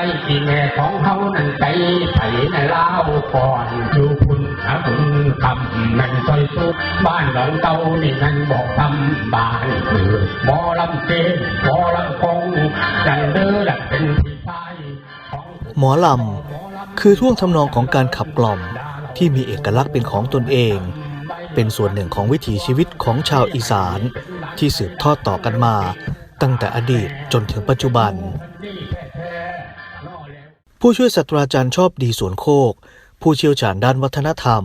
ายที่แม่ของเขานั้นไปไผ่ในลาวก่อนอยู่คุณนะคุณคำนั่นซอยสุดบ้านหนองเต้านี่นั่นบอกทำบ้านคือหมอลำเกณฑ์หมอลำคงนั่นเด้อดักเป็นพี่ชายหมอลำคือท่วงทำนองของการขับกล่อมที่มีเอกลักษณ์เป็นของตนเอง เป็นส่วนหนึ่งของวิถีชีวิตของชาวอีสานที่สืบทอดต่อกันมา ตั้งแต่อดีตจนถึงปัจจุบัน ผู้ช่วยศาสตราจารย์ชอบดีสวนโคก ผู้เชี่ยวชาญด้านวัฒนธรรม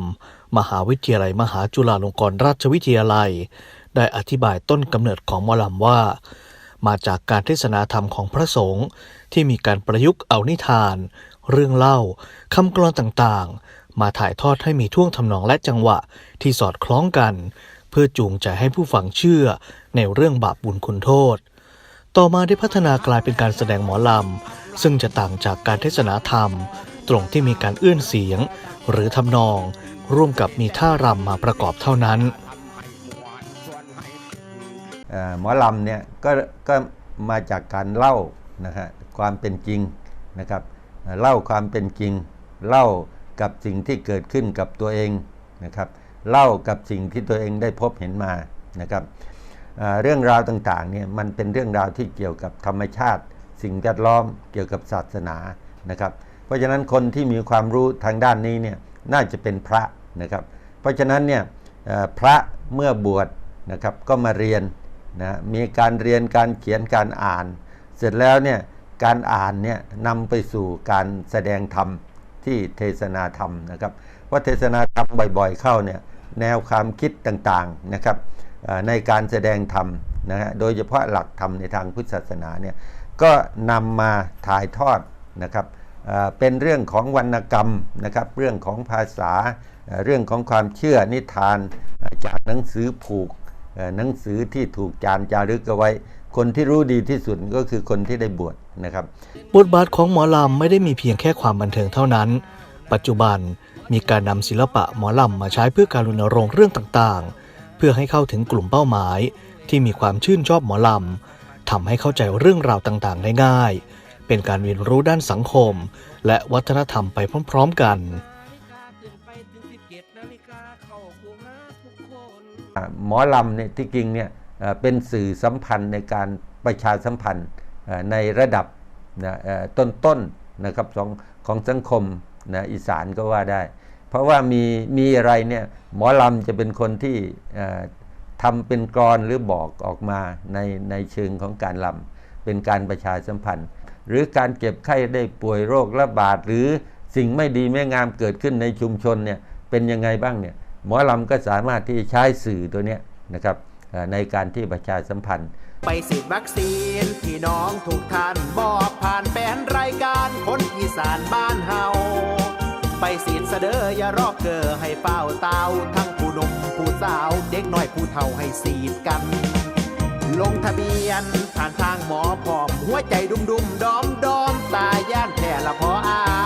มหาวิทยาลัยมหาจุฬาลงกรณราชวิทยาลัย ได้อธิบายต้นกำเนิดของหมอลำว่า มาจากการเทศนาธรรมของพระสงฆ์ที่มีการประยุกต์เอานิทาน เรื่องเล่าคำกลอนต่างๆ มาถ่ายทอดให้มีท่วงทำนองและจังหวะที่สอดคล้องกัน เพื่อจูงใจให้ผู้ฟังเชื่อในเรื่องบาปบุญคุณโทษ ต่อมาได้พัฒนากลายเป็นการแสดงหมอลำ ซึ่งจะต่างจากการเทศนาธรรม ตรงที่มีการเอื้อนเสียง หรือทำนอง ร่วมกับมีท่ารำมาประกอบเท่านั้นหมอลำเนี่ยก็ก็มาจากการเล่านะฮะความเป็นจริงนะครับเล่าความเป็นจริง เล่ากับสิ่งที่เกิดขึ้นกับตัวเองนะครับเล่ากับสิ่งที่ตัวเองได้พบเห็นมานะครับเรื่องราวต่างๆเนี่ยมันเป็นเรื่องราวที่เกี่ยวกับธรรมชาติ สิ่งแวดล้อมเกี่ยวกับศาสนานะครับ เพราะฉะนั้นคนที่มีความรู้ทางด้านนี้เนี่ยน่าจะเป็นพระนะครับ เพราะฉะนั้นเนี่ยพระเมื่อบวชนะครับก็มาเรียนนะมีการเรียนการเขียนการอ่าน เสร็จแล้วเนี่ยการอ่านเนี่ยนำไปสู่การแสดงธรรมที่เทศนาธรรมนะครับเพราะเทศนาธรรมบ่อยๆเข้าเนี่ยแนวความคิดต่างๆนะครับในการแสดงธรรมนะฮะโดยเฉพาะหลักธรรมในทางพุทธศาสนาเนี่ย ก็นำมาถ่ายทอดนะครับเป็นเรื่องของวรรณกรรมนะครับเรื่องของภาษาเรื่องของความเชื่อนิทานจากหนังสือผูกหนังสือที่ถูกจานจารึกเอาไว้ คนที่รู้ดีที่สุดก็คือคนที่ได้บวชนะครับบทบาทของหมอลำไม่ได้มีเพียงแค่ความบันเทิงเท่านั้น ปัจจุบันมีการนำศิลปะหมอลำมาใช้เพื่อการรณรงค์เรื่องต่างๆ เพื่อให้เข้าถึงกลุ่มเป้าหมาย ที่มีความชื่นชอบหมอลำ ทำให้เข้าใจเรื่องราวต่างๆ ได้ง่าย เป็นการเรียนรู้ด้านสังคม และวัฒนธรรมไปพร้อม ๆ กันหมอลำเนี่ยที่จริงเนี่ยเป็นสื่อสัมพันธ์ในการประชาสัมพันธ์ในระดับต้นๆนะครับของของสังคมนะอีสานก็ว่าได้ เพราะว่ามีมีอะไรเนี่ยหมอลำจะเป็นคนที่ ทำเป็นกรอนหรือบอกออกมาในในเชิงของการลำเป็นการประชาสัมพันธ์ หรือการเก็บไข้ได้ป่วยโรคระบาดหรือสิ่งไม่ดีไม่งามเกิดขึ้นในชุมชนเนี่ยเป็นยังไงบ้างเนี่ยหมอลำก็สามารถที่จะใช้สื่อตัวเนี้ยนะครับในการที่ประชาสัมพันธ์ ไปฉีดวัคซีนพี่น้องทุกท่านบอกผ่านแผนรายการคนอีสานบ้านเฮา ไปสีดเสดออย่ารอเกอให้เฝ้าเตาทั้งผู้หนุ่มผู้สาว เด็กน้อยผู้เฒ่าให้สีดกัน ลงทะเบียนผ่านทางหมอพร้อม หัวใจดุมดุมดอมดอมตาย่านแท่ละพอเอา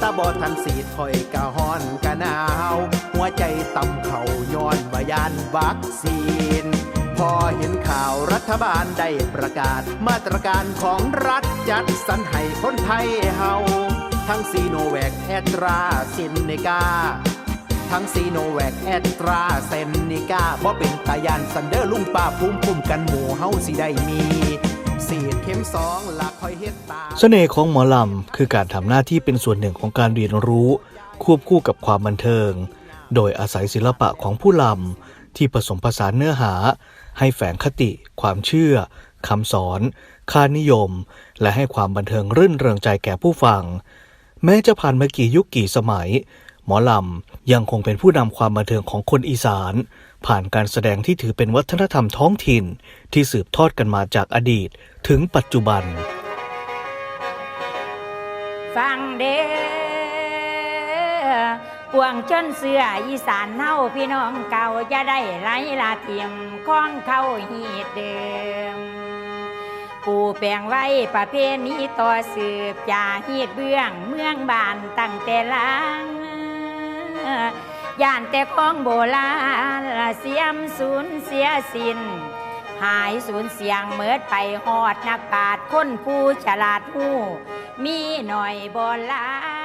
ตาบอดทันสีดคอยกะฮ้อนกะหนาว หัวใจต่ำเข่าย้อนวายานวัคซีน พอเห็นข่าวรัฐบาลได้ประกาศ มาตรการของรัฐจัดสรรให้คนไทยเฮา ทั้งซีโนแวคแอตราเซนเนกาทั้งซีโนแวคแอตราเซนนิกาบ่เป็นตายานซันเดอร์ลุงป้าภูมิคุ้มกันหมู่เฮาสิได้มีสีดเข็มสองหลักคอยเฮ็ดตาเสน่ห์ของหมอลำคือการทำหน้าที่เป็นส่วนหนึ่งของการเรียนรู้ ควบคู่กับความบันเทิง โดยอาศัยศิลปะของผู้ลำที่ผสมผสานเนื้อหา ให้แฝงคติ ความเชื่อคำสอน ค่านิยม และให้ความบันเทิงรื่นเริงใจแก่ผู้ฟัง แม้จะผ่านมากี่ยุคกี่สมัย หมอลำยังคงเป็นผู้นำความบันเทิงของคนอีสาน ผ่านการแสดงที่ถือเป็นวัฒนธรรมท้องถิ่น ที่สืบทอดกันมาจากอดีตถึงปัจจุบัน ฟังเด้อปวงชนเสืออีสานเฮาพี่น้องเก่าจะได้ไรลาเทียมข้องเขาฮีดเดิม ปูแปลงไว้ประเพณีต่อสืบจาฮีดเบื้องเมืองบานตั้งแต่ล้างย่านแต่ของโบราณเสียมสูญเสียสินหายสูญเสียงเมิดไปหอดนักปาดคนผู้ฉลาดผู้มีหน่อยบ่หลา